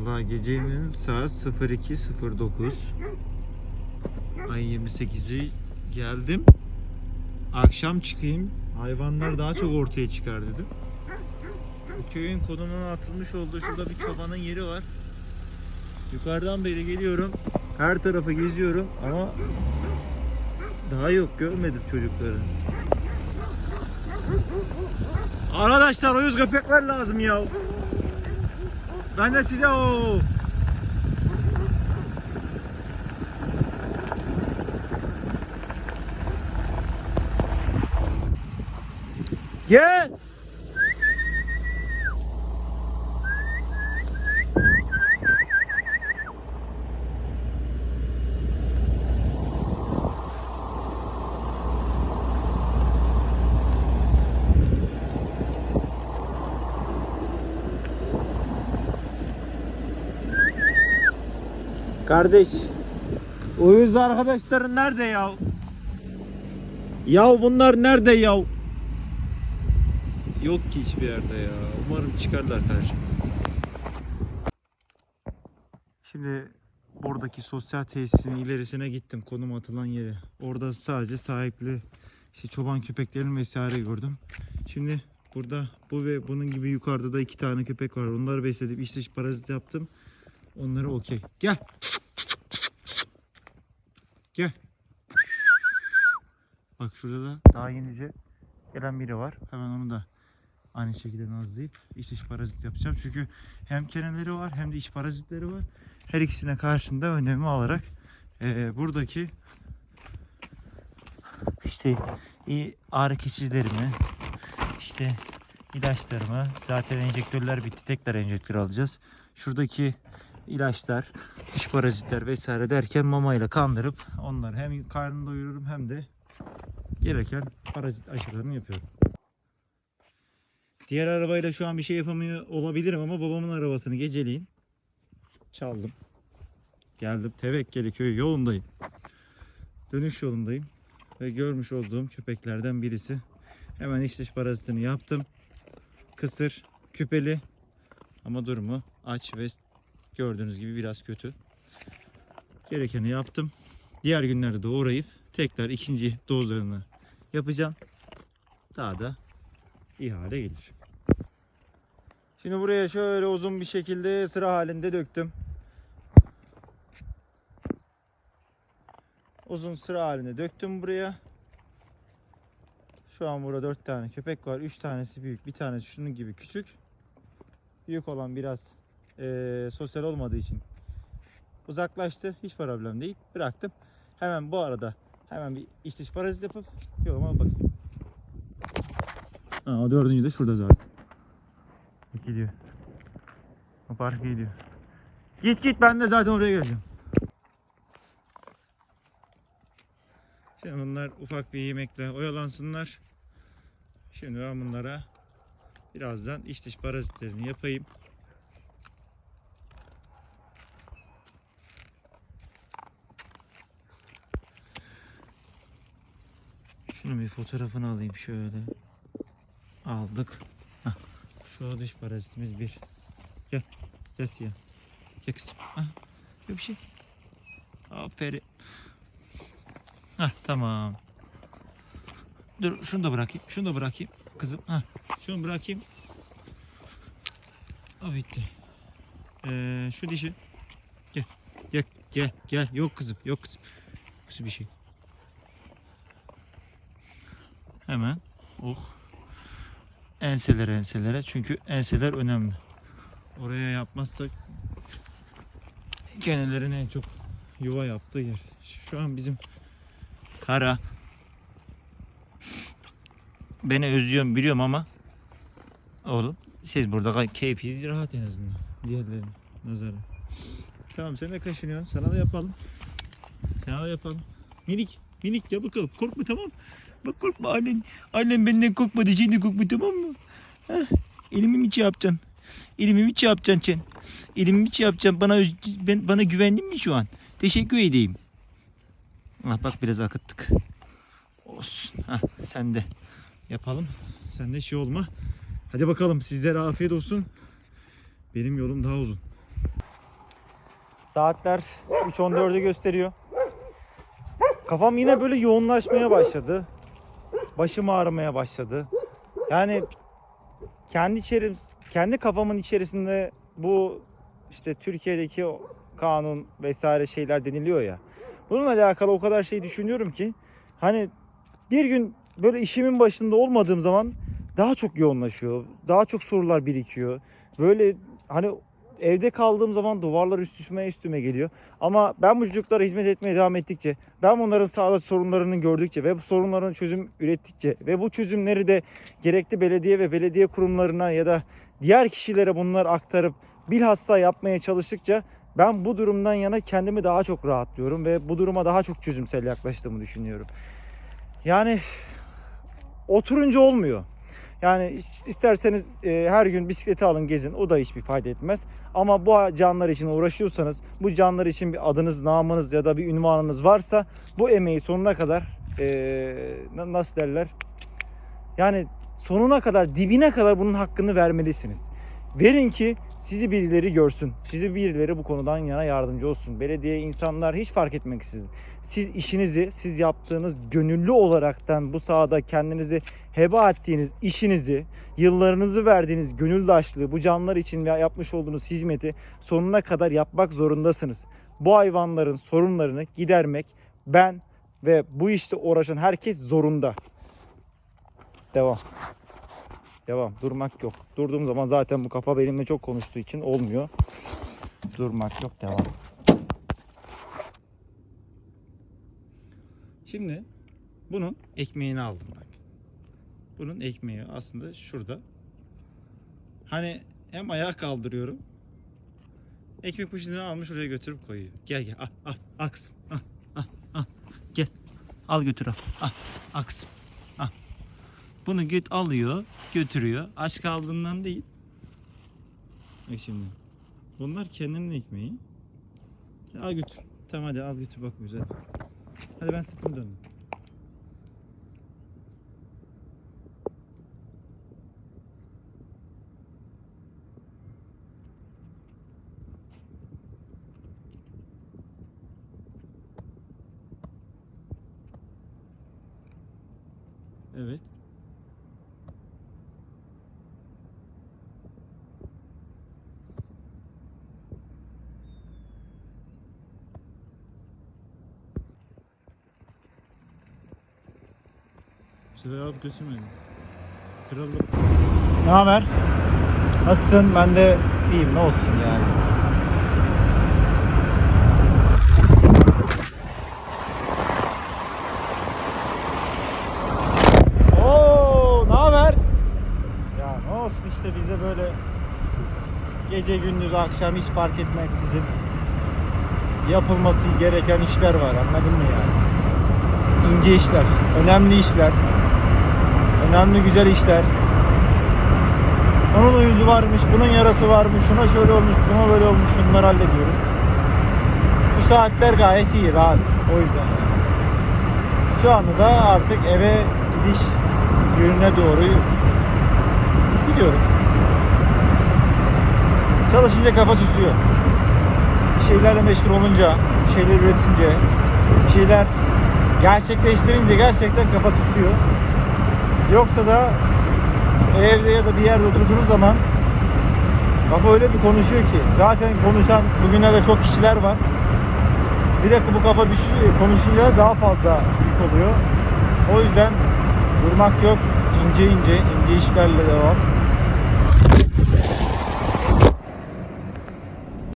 Valla gecenin saat 02.09 Ay 28'i geldim. Akşam çıkayım. Hayvanlar daha çok ortaya çıkar dedim. Bu köyün konumuna atılmış olduğu şurada bir çobanın yeri var. Yukarıdan beri geliyorum. Her tarafı geziyorum ama daha yok görmedim çocukları. Arkadaşlar uyuz köpekler lazım ya. Ben de size o. Gel. Kardeş. Uyuz arkadaşların nerede ya? Ya bunlar nerede ya? Yok ki hiçbir yerde ya. Umarım çıkarlar karşıma. Şimdi buradaki sosyal tesisin ilerisine gittim konum atılan yere. Orada sadece sahipli işte çoban köpeklerin vesaire gördüm. Şimdi burada bu ve bunun gibi yukarıda da iki tane köpek var. Onları besledim. İç dış parazit yaptım. Onları okey. Gel. Gel. Bak şurada da daha yenice gelen biri var. Hemen onu da aynı şekilde nazlayıp iç dış parazit yapacağım. Çünkü hem keneleri var hem de iç parazitleri var. Her ikisine karşında önlemi alarak eee, buradaki işte iyi ağrı kesicilerimi işte ilaçlarımı zaten enjektörler bitti tekrar enjektör alacağız. Şuradaki ilaçlar, diş parazitler vesaire derken mamayla kandırıp onları hem karnını doyururum hem de gereken parazit aşılarını yapıyorum. Diğer arabayla şu an bir şey yapamıyor olabilirim ama babamın arabasını geceleyin çaldım. Geldim Tevekkeli köyü yolundayım. Dönüş yolundayım ve görmüş olduğum köpeklerden birisi. Hemen iç dış parazitini yaptım. Kısır, küpeli ama durumu aç ve gördüğünüz gibi biraz kötü. Gerekeni yaptım. Diğer günlerde de uğrayıp tekrar ikinci dozlarını yapacağım. Daha da iyi gelir. Şimdi buraya şöyle uzun bir şekilde sıra halinde döktüm. Uzun sıra halinde döktüm buraya. Şu an burada 4 tane köpek var. 3 tanesi büyük, bir tanesi şunun gibi küçük. Büyük olan biraz eee, sosyal olmadığı için uzaklaştı. Hiç problem değil. Bıraktım. Hemen bu arada hemen bir iç dış parazit yapıp yoluma bakayım. Ha, o dördüncü de şurada zaten. Gidiyor. O parka gidiyor. Git git ben de zaten oraya geleceğim. Şimdi bunlar ufak bir yemekle oyalansınlar. Şimdi ben bunlara birazdan iç dış parazitlerini yapayım. Şunun bir fotoğrafını alayım şöyle. Aldık. Hah. Şu dış parazitimiz bir. Gel. Gel siyah. Gel kızım. Hah. Yok bir şey. Aferin. Hah tamam. Dur şunu da bırakayım. Şunu da bırakayım. Kızım. Hah. Şunu bırakayım. O bitti. Ee, şu dişi. Gel. Gel. Gel. Gel. Yok kızım. Yok kızım. Kızım bir şey. Hemen. Oh. Enselere enselere. Çünkü enseler önemli. Oraya yapmazsak kenelerin en çok yuva yaptığı yer. Şu an bizim kara beni özlüyorum biliyorum ama oğlum siz burada keyfiyiz rahat en azından diğerlerine nazara. Tamam sen de kaşınıyorsun sana da yapalım. Sana da yapalım. Minik minik gel bakalım korkma tamam. Bak korkma annen annen benden korkmadı şimdi korkma tamam mı? Heh, elimi mi şey yapacaksın? Elimi mi şey yapacaksın sen? Elimi mi şey yapacaksın? Bana ben bana güvendin mi şu an? Teşekkür edeyim. Ah bak biraz akıttık. Olsun. Hah, sen de yapalım. Sen de şey olma. Hadi bakalım sizlere afiyet olsun. Benim yolum daha uzun. Saatler 3.14'ü gösteriyor. Kafam yine böyle yoğunlaşmaya başladı. Başım ağrımaya başladı. Yani kendi içerim, kendi kafamın içerisinde bu işte Türkiye'deki kanun vesaire şeyler deniliyor ya. Bununla alakalı o kadar şey düşünüyorum ki hani bir gün böyle işimin başında olmadığım zaman daha çok yoğunlaşıyor. Daha çok sorular birikiyor. Böyle hani evde kaldığım zaman duvarlar üst üstüme üstüme geliyor. Ama ben bu çocuklara hizmet etmeye devam ettikçe, ben bunların sağlık sorunlarını gördükçe ve bu sorunların çözüm ürettikçe ve bu çözümleri de gerekli belediye ve belediye kurumlarına ya da diğer kişilere bunları aktarıp bilhassa yapmaya çalıştıkça ben bu durumdan yana kendimi daha çok rahatlıyorum ve bu duruma daha çok çözümsel yaklaştığımı düşünüyorum. Yani oturunca olmuyor. Yani isterseniz e, her gün bisikleti alın gezin o da hiçbir fayda etmez. Ama bu canlar için uğraşıyorsanız, bu canlar için bir adınız, namınız ya da bir ünvanınız varsa bu emeği sonuna kadar e, na- nasıl derler? Yani sonuna kadar, dibine kadar bunun hakkını vermelisiniz. Verin ki sizi birileri görsün. Sizi birileri bu konudan yana yardımcı olsun. Belediye, insanlar hiç fark etmeksizin. Siz işinizi, siz yaptığınız gönüllü olaraktan bu sahada kendinizi heba ettiğiniz işinizi, yıllarınızı verdiğiniz gönüldaşlığı, bu canlar için ve yapmış olduğunuz hizmeti sonuna kadar yapmak zorundasınız. Bu hayvanların sorunlarını gidermek ben ve bu işte uğraşan herkes zorunda. Devam. Devam. Durmak yok. Durduğum zaman zaten bu kafa benimle çok konuştuğu için olmuyor. Durmak yok. Devam. Şimdi bunun ekmeğini aldım bak. Bunun ekmeği aslında şurada. Hani hem ayağa kaldırıyorum. Ekmek poşetini almış oraya götürüp koyuyor. Gel gel al al al kızım. Al al al. Gel. Al götür al. Al, al kızım. Bunu göt alıyor, götürüyor. Aç kaldığından değil. Bak şimdi. Bunlar kendinin ekmeği. Al götür. Tamam hadi al götür bak güzel. Hadi ben sırtımı döndüm. Evet. Sefer alıp götürmedim. Kralım. Ne haber? Nasılsın? Ben de iyiyim. Ne olsun yani. Oo, ne haber? Ya ne olsun işte bizde böyle gece gündüz akşam hiç fark etmeksizin yapılması gereken işler var anladın mı yani? İnce işler, önemli işler, önemli güzel işler. Onun yüzü varmış, bunun yarası varmış, şuna şöyle olmuş, buna böyle olmuş, şunları hallediyoruz. Şu saatler gayet iyi, rahat. O yüzden. Şu anda da artık eve gidiş yönüne doğru gidiyorum. Çalışınca kafa susuyor. Bir şeylerle meşgul olunca, bir şeyler üretince, bir şeyler gerçekleştirince gerçekten kafa susuyor. Yoksa da evde ya da bir yerde oturduğunuz zaman kafa öyle bir konuşuyor ki zaten konuşan bugünlerde çok kişiler var. Bir de bu kafa düşü, konuşunca daha fazla yük oluyor. O yüzden durmak yok. ince ince ince işlerle devam.